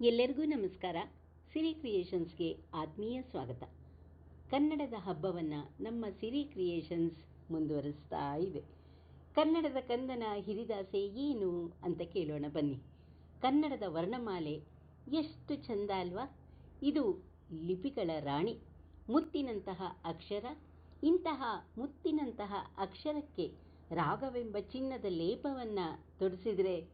ಎಲ್ಲರಿಗೂ ನಮಸ್ಕಾರ. ಸಿರಿ ಕ್ರಿಯೇಷನ್ಸ್ಗೆ ಆತ್ಮೀಯ ಸ್ವಾಗತ. ಕನ್ನಡದ ಹಬ್ಬವನ್ನು ನಮ್ಮ ಸಿರಿ ಕ್ರಿಯೇಷನ್ಸ್ ಮುಂದುವರಿಸ್ತಾ ಇದೆ. ಕನ್ನಡದ ಕಂದನ ಹಿರಿದಾಸೆ ಏನು ಅಂತ ಕೇಳೋಣ ಬನ್ನಿ. ಕನ್ನಡದ ವರ್ಣಮಾಲೆ ಎಷ್ಟು ಚಂದ ಅಲ್ವಾ? ಇದು ಲಿಪಿಗಳ ರಾಣಿ. ಮುತ್ತಿನಂತಹ ಅಕ್ಷರ, ಇಂತಹ ಮುತ್ತಿನಂತಹ ಅಕ್ಷರಕ್ಕೆ ರಾಗವೆಂಬ ಚಿನ್ನದ ಲೇಪವನ್ನು ತೊಡಿಸಿದರೆ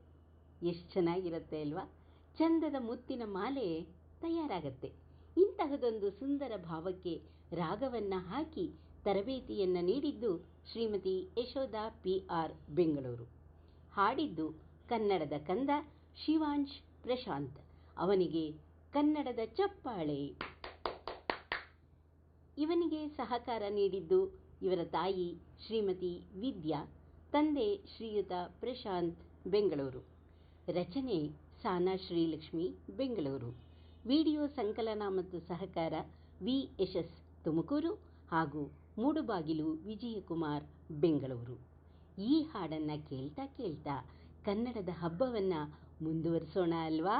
ಎಷ್ಟು ಚೆನ್ನಾಗಿರುತ್ತೆ ಅಲ್ವಾ? ಚಂದದ ಮುತ್ತಿನ ಮಾಲೆ ತಯಾರಾಗತ್ತೆ. ಇಂತಹದೊಂದು ಸುಂದರ ಭಾವಕ್ಕೆ ರಾಗವನ್ನು ಹಾಕಿ ತರಬೇತಿಯನ್ನು ನೀಡಿದ್ದು ಶ್ರೀಮತಿ ಯಶೋಧ ಪಿ ಆರ್ ಬೆಂಗಳೂರು. ಹಾಡಿದ್ದು ಕನ್ನಡದ ಕಂದ ಶಿವಾಂಶ್ ಪ್ರಶಾಂತ್. ಅವನಿಗೆ ಕನ್ನಡದ ಚಪ್ಪಾಳೆ. ಇವನಿಗೆ ಸಹಕಾರ ನೀಡಿದ್ದು ಇವರ ತಾಯಿ ಶ್ರೀಮತಿ ವಿದ್ಯಾ, ತಂದೆ ಶ್ರೀಯುತ ಪ್ರಶಾಂತ್ ಬೆಂಗಳೂರು. ರಚನೆ ಸಾನಾ ಶ್ರೀಲಕ್ಷ್ಮಿ, ಬೆಂಗಳೂರು. ವಿಡಿಯೋ ಸಂಕಲನ ಮತ್ತು ಸಹಕಾರ ವಿ ಯಶಸ್ ತುಮಕೂರು ಹಾಗೂ ಮೂಡುಬಾಗಿಲು ವಿಜಯಕುಮಾರ್, ಬೆಂಗಳೂರು. ಈ ಹಾಡನ್ನು ಕೇಳ್ತಾ ಕೇಳ್ತಾ ಕನ್ನಡದ ಹಬ್ಬವನ್ನು ಮುಂದುವರಿಸೋಣ ಅಲ್ವಾ?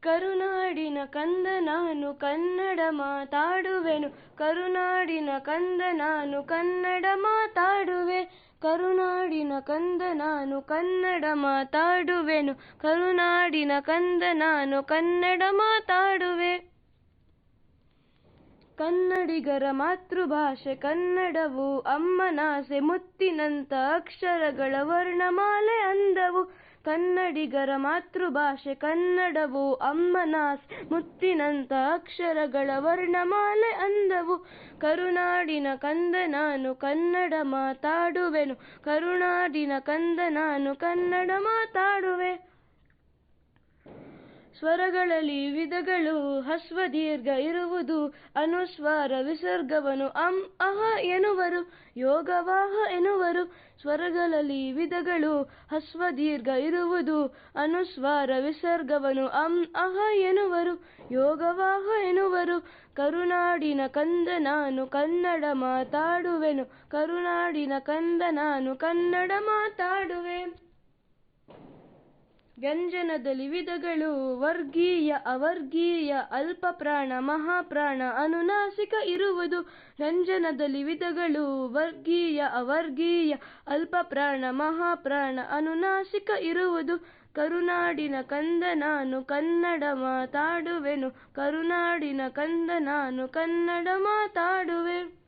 ಕರುನಾಡಿನ ಕಂದ ನಾನು ಕನ್ನಡ ಮಾತಾಡುವೆನು. ಕರುನಾಡಿನ ಕಂದ ನಾನು ಕನ್ನಡ ಮಾತಾಡುವೆ. ಕರುನಾಡಿನ ಕಂದ ನಾನು ಕನ್ನಡ ಮಾತಾಡುವೆನು. ಕರುನಾಡಿನ ಕಂದ ನಾನು ಕನ್ನಡ ಮಾತಾಡುವೆ. ಕನ್ನಡಿಗರ ಮಾತೃಭಾಷೆ ಕನ್ನಡವು. ಅಮ್ಮನಾಸೆ ಮುತ್ತಿನಂತ ಅಕ್ಷರಗಳ ವರ್ಣಮಾಲೆ ಅಂದವು ಕನ್ನಡಿಗರ ಮಾತೃಭಾಷೆ ಕನ್ನಡವು ಅಮ್ಮನಾಸ್ ಮುತ್ತಿನಂತ ಅಕ್ಷರಗಳ ವರ್ಣಮಾಲೆ ಅಂದವು. ಕರುನಾಡಿನ ಕಂದ ನಾನು ಕನ್ನಡ ಮಾತಾಡುವೆನು. ಕರುನಾಡಿನ ಕಂದ ನಾನು ಕನ್ನಡ ಮಾತಾಡುವೆ. ಸ್ವರಗಳಲ್ಲಿ ವಿಧಗಳು, ಹಸ್ವ ದೀರ್ಘ ಇರುವುದು, ಅನುಸ್ವಾರ ವಿಸರ್ಗವನು, ಅಂ ಅಹ ಎನ್ನುವರು, ಯೋಗವಾಹ ಎನ್ನುವರು, ಸ್ವರಗಳಲ್ಲಿ ವಿಧಗಳು, ಹಸ್ವ ದೀರ್ಘ ಇರುವುದು, ಅನುಸ್ವಾರ ವಿಸರ್ಗವನು, ಅಂ ಅಹ ಎನ್ನುವರು, ಯೋಗವಾಹ ಎನ್ನುವರು, ಕರುನಾಡಿನ ಕಂದ ನಾನು ಕನ್ನಡ ಮಾತಾಡುವೆನು, ಕರುನಾಡಿನ ಕಂದ ನಾನು ಕನ್ನಡ ಮಾತಾಡುವೆ ವ್ಯಂಜನದಲ್ಲಿ ವಿಧಗಳು ವರ್ಗೀಯ ಅವರ್ಗೀಯ ಅಲ್ಪ ಪ್ರಾಣ ಮಹಾಪ್ರಾಣ ಅನುನಾಸಿಕ ಇರುವುದು. ವ್ಯಂಜನದಲ್ಲಿ ವಿಧಗಳು ವರ್ಗೀಯ ಅವರ್ಗೀಯ ಅಲ್ಪ ಪ್ರಾಣ ಮಹಾಪ್ರಾಣ ಅನುನಾಸಿಕ ಇರುವುದು. ಕರುನಾಡಿನ ಕಂದ ನಾನು ಕನ್ನಡ ಮಾತಾಡುವೆನು. ಕರುನಾಡಿನ ಕಂದ ನಾನು ಕನ್ನಡ ಮಾತಾಡುವೆ.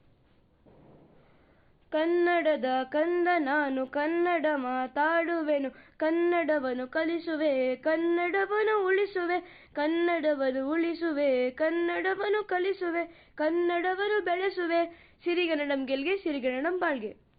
ಕನ್ನಡದ ಕಂದ ನಾನು ಕನ್ನಡ ಮಾತಾಡುವೆನು. ಕನ್ನಡವನು ಕಲಿಸುವೆ ಕನ್ನಡವನು ಉಳಿಸುವೆ. ಕನ್ನಡವನು ಉಳಿಸುವೆ ಕನ್ನಡವನು ಕಲಿಸುವೆ. ಕನ್ನಡವನ್ನು ಬೆಳೆಸುವೆ. ಸಿರಿಗನ್ನಡಂ ಗೆಲ್ಗೆ, ಸಿರಿಗನ್ನಡಂ ಬಾಳ್ಗೆ.